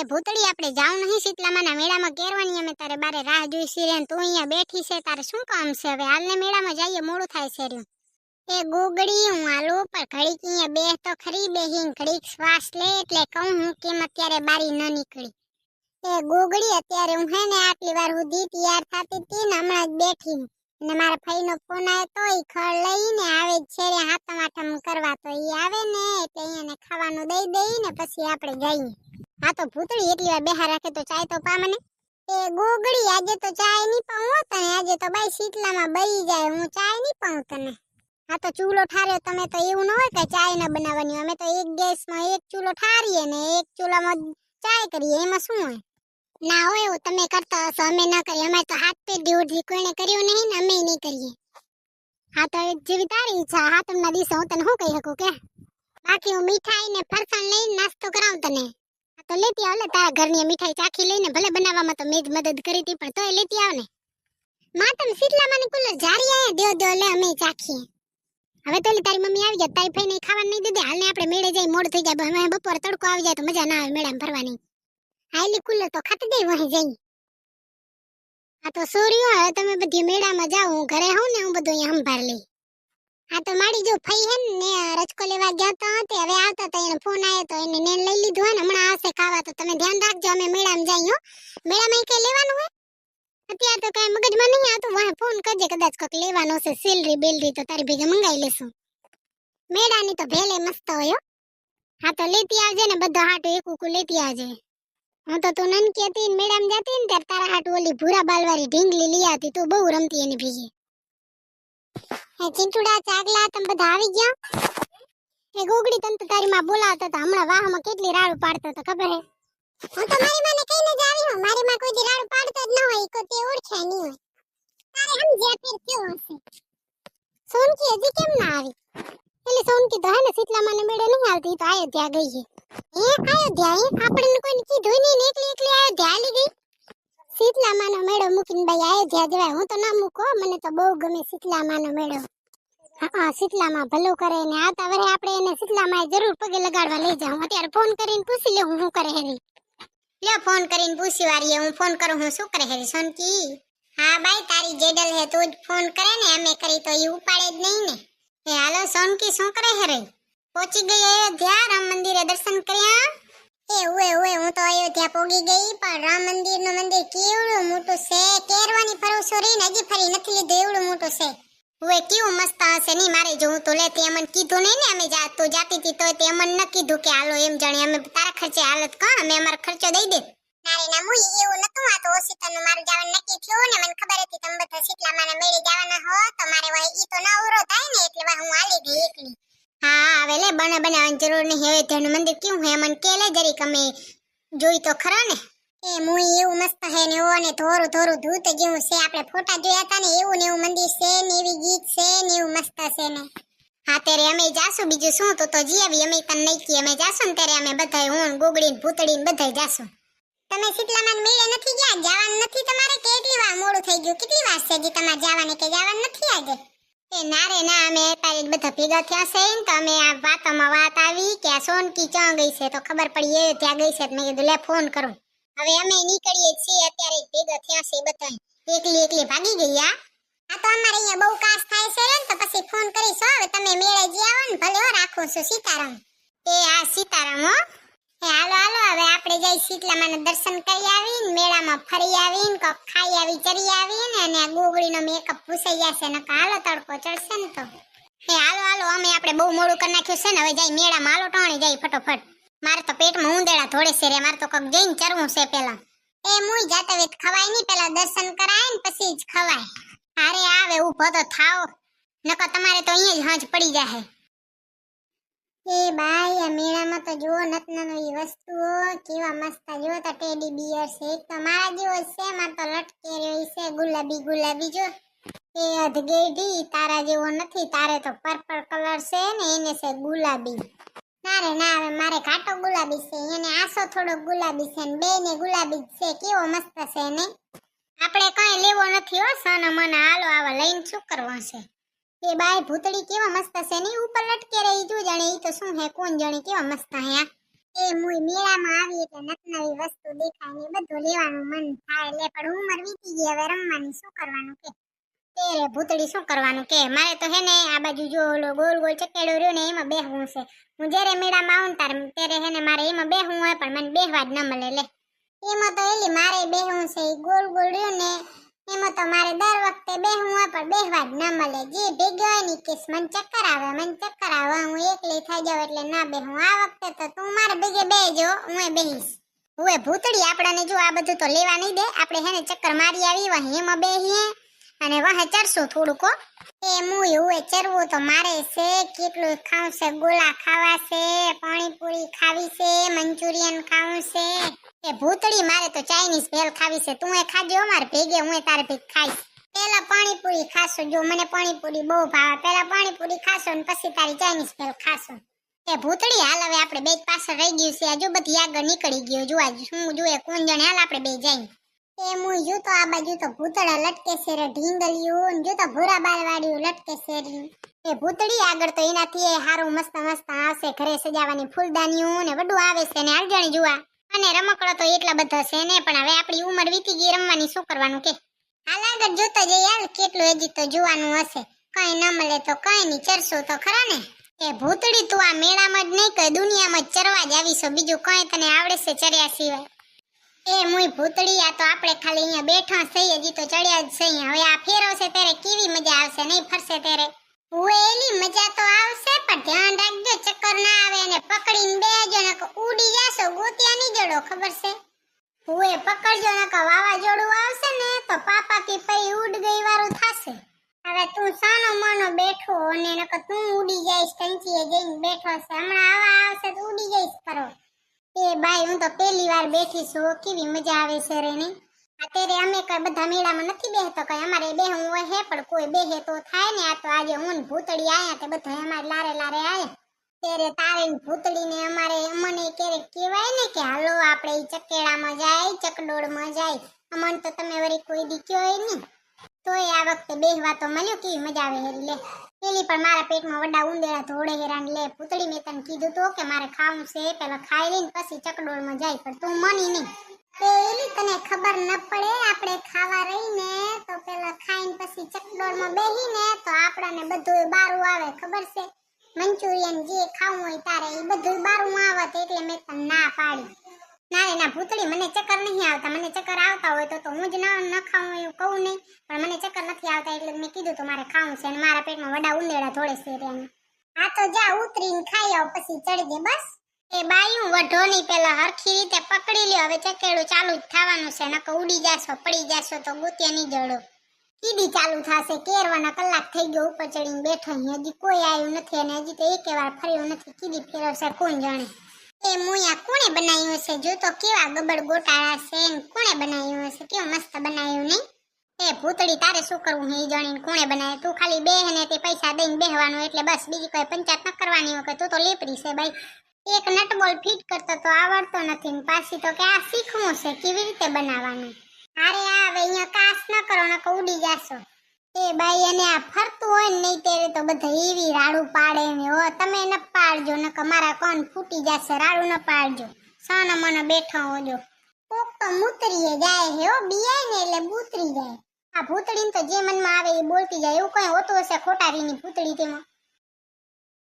એ ભૂતળી, આપણે જાઉં નહીં શીતલામાના મેળામાં કેરવાની, અમે તારે બારે રાહ રે ને તું અહીંયા બેઠી છે, તારે શું કામ છે? હવે હાલને મેળામાં જઈએ, મોડું થાય છે રહ્યું એ ગોગડી, હું આલુ પર ઘડીક અહીંયા બે તો ખરી બેહીન, ઘડીક શ્વાસ લે એટલે કહું હું કેમ અત્યારે બારી ન નીકળી. એ ગોગડી, અત્યારે હું હે ને આટલી વાર સુધી તૈયાર થતી હતી ને હમણાં જ બેઠી. ને મારા ભાઈનો ફોન આવ્યો તો એ ખળ લઈને આવે જ છે હાથમ આઠમ કરવા તો એ આવે ને, એટલે એને ખાવાનું દઈ દઈ ને પછી આપણે જઈએ. આ તો ભૂતળી એટલી વાર બેહા રાખે તો ચાય તો પા મને. એ ગોગડી આજે તો ચાય નહીં પાઉં હો તને આજે તો બાઈ શીતલામાં બળી જાય, હું ચાય નહીં પાઉં તને. હા તો ચૂલો ઠાર્યો, તમે તો એવું ન હોય કે ચાય ન બનાવવાની અમે તો એક ગેસમાં એક ચૂલો ઠારીએ ને એક ચૂલામાં ચાય કરીએ, એમાં શું હોય? ના હોય એવું તમે કરતા હશો, અમે ન કરીએ. અમે તો હાથ પે ઉઠી કોઈને કર્યું નહીં ને અમે નહીં કરીએ. હા તો જેવી તારી ઈચ્છા. હા, તમને દિવસે હું તને શું કહી શકું? કે? બાકી હું મીઠાઈ ને ફરસાણ લઈને નાસ્તો કરાવું તને. તો લેતી આવ લે, તારા ઘરની મીઠાઈ ચાખી લઈને ભલે બનાવવામાં તો મેં જ મદદ કરી હતી, પણ તોય લેતી આવ ને. માં તમે શીતલામાની કુલર જારી આયા દેવ દેવ લે, અમે ચાખીએ. હવે તો તારી મમ્મી આવી જાય તારી ફઈને ખાવાનું નહીં દીધે. હાલને આપણે મેળે જઈ મોડ થઈ જાય, હવે બપોર તડકો આવી જાય તો મજા ના આવે મેળામાં ફરવાની. હાલી કુલર તો ખાતી દે વહી જઈ. આ તો સોર્યો હવે તમે બધી મેળામાં જાઓ, હું ઘરે હોઉં ને, હું બધું અહીંયા સંભાળ લઈ. આ તો મારી જો ફઈ હે ને રચકો લેવા ગયા તો તે હવે આવતા તો એને ફોન આવ્યો તો એને ને લઈ લીધું ને, હમણાં આવશે ખાવા, તો તમે ધ્યાન રાખજો, અમે મેળામાં જઈએ હો. મેળામાં કઈ લેવાનું હોય અત્યારે તો કઈ મગજમાં નહીં આવતું, વાહ ફોન કરજે, કદાચ કોક લેવાનો હશે સેલરી બેલરી તો તારી ભેગા મંગાઈ લેશું. મેળાની તો ભેલે મસ્ત હોય હા. તો લેતી આવજે ને, બધા હાટું એક ઉકુ લેતી આવજે. હું તો તું નનકી હતી ને મેડમ જતી ને, ત્યારે તારા હાટુ ઓલી ભૂરા બાલવારી ઢીંગલી લઈ આવતી, તું બહુ રમતી એની ભેગી. ચિંટુડા, ચાગલા, તમે બધા આવી ગયા? એ ગોગડી તને તો તારી માં બોલાવતા હતા. હમણાં વાહમાં કેટલી રાડ પાડતો હતો, ખબર હે? હું તો મારી માને કહીને જ આવી હું મારી માં કોઈ દી રાડ પાડતો જ ન હોય કો તે ઓળખે નહીં હોય. તારે સમજ્યા ફેર કયો હશે. સોનકી હજી કેમ ના આવી? એટલે સોનકી તો હે ને, શીતલામાને મેળે નહીં ઈ તો અયોધ્યા ગઈ છે એ અયોધ્યા, એ આપણને કોઈને કીધું નહીં ને એકલી એકલી અયોધ્યા હાલી ગઈ. શીતલામાનો મેળો મૂકીને ભાઈ અયોધ્યા જવાય. હું તો ના મૂકો, મને તો બહુ ગમે શીતલામાનો મેળો. હા શીતલામાં ભલું કરે ને આવતા વરે આપણે એને શીતલામાં જરૂર પગે લગાડવા લઈ જાઉં. અત્યારે ફોન કરીને પૂછી લેવું શું કરે હેરી. લ્યો ફોન કરીને પૂછી વારીએ, હું ફોન કરું, હું શું કરે હેરી? સોનકી? હા ભાઈ તારી જેડલ હે, તું જ ફોન કરે ને, અમે કરી તો એ ઉપાડે જ નહીં ને. એ હાલો, સોનકી, શું કરે હે રે પહોંચી ગઈ અયોધ્યા, રામ મંદિરે દર્શન કર્યા? એ ઉએ ઉએ હું તો અયોધ્યા પોગી ગઈ, પણ રામ મંદિરનું મંદિર કેવડું મોટું છે? કેરવાની ફરવશો રહીને હજી ફરી નથી લીધું, એવડું મોટું છે. ઓય કેવું મસ્ત હશે નહીં મારે જો હું તો લે તે અમને કીધું નહીં ને અમે જા, તું જાતી હતી તો તે અમને ન કીધું કે હાલો એમ જાણે અમે તારા ખર્ચે હાલત, કા? અમે અમારો ખર્ચો દઈ દે. નારે ના મુ એવું નતું આ તો ઓસિતાનું મારું જવાનું નક્કી બને બનાવવાની જરૂર નહીં હવે ધન મંદિર કેવું હે મને કે લે જરીક જોઈ તો ખરા ને. એ મુઈ એવું મસ્ત હે ને ઓને થોરું થોરું ધૂત જેવું છે. આપણે ફોટા જોયા હતા ને એવું ને એવું મંદિર છે ને એવી ગીત છે ને એવું મસ્ત છે ને. હા, ત્યારે અમે જાશું. બીજું શું? તો તો જી આવી. અમે તને નહીં કીએ. અમે જાશું ને ત્યારે અમે બધાય હું ગોગડી ને ભૂતડી બધાય જાશું. તમે શીતલામાં મેળે નથી ગયા? જવાનું નથી તમારે કેટલી વાર મોડું થઈ ગયું? કેટલી વાર છે જે તમારે જવાને કે જવાનું નથી આજે? ના રે ના, અમે તારી બધા ભેગા થયા છે ને તો અમે આ વાતોમાં વાત આવી કે આ સોનકી ક્યાં ગઈ છે તો ખબર પડી એ ત્યાં ગઈ છે મેં કીધું, લે ફોન કરું. હવે અમે નીકળીએ છીએ અત્યારે ભેગા થયા છે બધા એકલી એકલી ભાગી ગઈ આ તો અમારે અહીંયા બહુ કાસ થાય છે ને તો પછી ફોન કરીશ હવે તમે મેળે જી આવો ને, ભલે હો, રાખું છું સીતારામ. એ આ સીતારામ, હો. હાલો હાલો, હવે આપણે જઈ શીતલામાના દર્શન કરી આવીને મેળામાં ફરી આવીને કોક ખાઈ આવી, ચરી આવીને અને ગોગળીનો મેકઅપ પૂસાઈ જશે ને હાલો તડકો ચડશે ને તો. એ હાલો હાલો, અમે આપણે બહુ મોડું કરી નાખ્યું છે ને, હવે જઈ મેળામાં હાલો ટાણી જાય ફટોફટ. મારે તો પેટમાં ઊંદેડા થોડે છે રે, મારે તો કોક જઈને ચરવું છે પેલા. એ મુઈ જાતા વેત ખવાય નહીં, પેલા દર્શન કરાય ને પછી જ ખવાય. અરે આવે, ઊભો તો થાઓ. નકર તમારે તો અહીંયા જ હાંજ પડી જાહે. એ ભાઈ, આ મેળામાં તો જુઓ નતનવી વસ્તુઓ, કેવા મસ્ત જુઓ તો ટેડી બિયર છે. એક તો મારા જેવો છે, માર તો લટકે રહ્યો છે, ગુલાબી ગુલાબી જો. એ અધગેડી તારા જેવો નથી, તારે તો પર્પલ કલર છે ને, એને છે ગુલાબી. ના રે, ના હવે મારે ઘાટો ગુલાબી છે, એને આસો થોડો ગુલાબી છે ને બે ને ગુલાબી છે, કેવો મસ્ત છે ને. આપણે કઈ લેવો નથી હો, સન મને, હાલો આવા લઈને શું કરવા છે? એ બાય ભૂતળી કેવા મસ્ત છે ને ઉપર લટકે રહી જો જાણે ઈ તો શું હે, કોણ જાણે કેવા મસ્ત હે આ. એ મુય મેળામાં આવી એટલે નત નવી વસ્તુ દેખાય ને એ બધું લેવાનું મન થાય એટલે પણ ઉંમર વીતી ગઈ હવે રમવાની, શું કરવાનું કે? તે રે ભૂતળી શું કરવાનું કે? મારે તો હે ને આ બાજુ જો ઓલો ગોલ ગોલ ચકેડો રહ્યો ને એમાં બેહવું છે. હું જ્યારે મેળામાં આવું ને તારે ત્યારે હે ને મારે એમાં બેહવું હોય, પણ મને બેહવા જ ન મળે, લે. એમાં તો એલી મારે બેહવું છે, ઈ ગોલ ગોલ રહ્યો ને એમાં તો મારે દર વખતે બેહવું હોય પણ બેહવા જ ન મળે. જે ભેગી હોયની કેસ મને ચક્કર આવે, મને ચક્કર આવે. હું એકલી થઈ જાઉં એટલે ના બેહું. આ વખતે તો તું મારે ભેગે બેજો હું એ બેહીશ. હુએ ભૂતળી આપણાને જો આ બધું તો લેવા નહીં દે. આપણે હેને ચક્કર મારી આવી વાહ એમાં બેહીએ. અને વાહ, ચડશું થોડુંક. એ હું એવું ચરવું તો મારે છે કેટલું ખાવું છે ગોલા ખાવા છે પાણીપુરી ખાવી છે મંચુરિયન ખાવું છે એ ભૂતળી, મારે તો ચાઇનીઝ ભેલ ખાવી છે તું એ ખાજો અમારે ભેગે, હું તારે ભેગ ખાઈશ. પેલા પાણીપુરી ખાશો, જો મને પાણીપુરી બહુ ભાવે પેલા પાણીપુરી ખાશો ને પછી તારી ચાઇનીઝ ભેલ ખાશો. એ ભૂતળી, હાલ હવે આપણે બે પાછળ રહી ગયું છે આજુ બધી આગળ નીકળી ગયો જોવા શું જોઈએ કોણ જણે? હાલ આપણે બે જઈએ. એ મું જો તો આ બાજુ તો ભૂતળા લટકે છે રે ઢીંગલિયું જો તો ભૂરા બાલ લટકે છે એ ભૂતળી આગળ તો એનાથી એ હારું મસ્ત મસ્ત આવશે ઘરે સજાવવાની ફૂલદાનીઓ ને બધું આવે છે ને અરજણી જોવા અને રમકડો તો એટલા બધા છે ને, પણ હવે આપણી ઉંમર વીતી ગઈ, રમવાની શું કરવાનું કે? હાલ આગળ જોતા જઈએ કેટલું હજી તો જોવાનું હશે. કઈ ન મળે તો કઈ નહીં ચરશો તો ખરા ને? એ ભૂતળી તું આ મેળામાં જ નહીં, કઈ દુનિયામાં ચરવા જ આવીશો, બીજું કઈ તને આવડે છે ચર્યા સિવાય. એ મુય ભૂતળી આ તો આપણે ખાલી અહીંયા બેઠા છીએ, હજી તો ચડ્યા જ છે અહીંયા. હવે આ ફેરવશે ત્યારે કેવી મજા આવશે, નહીં ફરશે ત્યારે? હુએ એની મજા તો આવશે, પણ ધ્યાન રાખજો, ચક્કર ના આવે અને પકડીને બેજો, ને ઉડી જાશો ગોતિયા નહીં જડો, ખબર છે? હુએ પકડજો, ને વાવાઝોડું આવશે ને તો પાપા કે પઈ ઉડ ગઈ વાળું થાશે. હવે તું સાનો માનો બેઠો અને નકર તું ઉડી જઈશ, કંચીએ જઈને બેઠો છે. હમણાં આવા આવશે તો ઉડી જઈશ કરો એ હું તો પહેલી વાર બેઠી છું. કેવી મજા આવે છે રેને અત્યારે અમે કઈ બધા મેળામાં નથી બેહતો, કઈ અમારે બેહવું હોય હે, પણ કોઈ બેહે તો થાય ને. આ તો આજે હું ને ભૂતળી આયા તે બધા અમારે લારે લારે આયા. ત્યારે તારે ભૂતળી ને અમારે અમને ક્યારેક કહેવાય ને કે, હાલો, આપણે ચકેડામાં જાય, ચકડોળમાં જાય. અમને તો તમે વળી કોઈ દી કયો નહીં. તોય આ વખતે બેહવા તો મળ્યું કે મજા આવે હેરી, લે. પેલી પણ મારા પેટમાં વડા ઉંદેડા ધોળે હેરાન, લે. પૂતળી મેં તને કીધું તો કે મારે ખાવું છે, પેલા ખાઈ લઈને પછી ચકડોળમાં જાય, પણ તું મની નહીં. પેલી તને ખબર ન પડે, આપણે ખાવા રહીને તો પેલા ખાઈને પછી ચકડોળમાં બેહીને તો આપણાને બધું બારું આવે, ખબર છે? મંચુરિયન જે ખાવું હોય તારે એ બધું બારું આવત એટલે મેં તને ના પાડી. ના રે ના ભૂતળી મને ચક્કર નહીં આવતા. મને ચક્કર આવતા હોય તો તો હું જ ન ન ખાઉં એવું કહું નહીં. પણ મને ચક્કર નથી આવતા એટલે મેં કીધું તો ખાવું છે અને મારા પેટમાં વડા ઉંદેડા થોડે છે રે આ તો જા, ઉતરીને ખાઈ આવ, પછી ચડજે બસ. એ બાયું વઢો પેલા હરખી રીતે પકડી લ્યો. હવે ચકેડું ચાલુ જ થવાનું છે, નકર ઉડી જાશો, પડી જાશો તો ગોત્યા નહીં જડો. કીડી ચાલુ થશે, કેરવાના કલાક થઈ ગયો ઉપર ચડીને બેઠો હજી કોઈ આવ્યું નથી અને હજી તો એકે વાર ફર્યું નથી. કીડી ફેરવશે, કોણ જાણે? એ મુયા કોણે બનાવ્યું છે જો તો કેવા ગબડ ગોટાળા છે ને કોણે બનાવ્યું હશે? કેવું મસ્ત બનાવ્યું નહીં? એ ભૂતળી તારે શું કરવું હે જાણીને કોણે બનાવ્યું? તું ખાલી બેહ ને તે પૈસા દઈને બેહવાનું એટલે બસ બીજી કોઈ પંચાયત ન કરવાની હોય કે તું તો લેપરી છે ભાઈ. એક નટબોલ ફિટ કરતો તો આવડતો નથી ને પાછી તો કે આ શીખવું છે, કેવી રીતે બનાવવાનું? અરે આ હવે અહીંયા કાસ ન કરો, નકર ઉડી જાશો. એ બાઈ એને આ ફરતું હોય ને નહીં ત્યારે તો બધા એવી રાડું પાડે ને હો, તમે ન પાડજો ન મારા કોણ ફૂટી જશે, રાડું ન પાડજો. સાનો મને બેઠા હોજો. કોક તો મૂતરીએ જાય હે હો, બિયાય ને એટલે બૂતરી જાય. આ ભૂતડીને તો જે મનમાં આવે એ બોલતી જાય, એવું કઈ હોતું હશે ખોટારીની ભૂતડી તેમાં?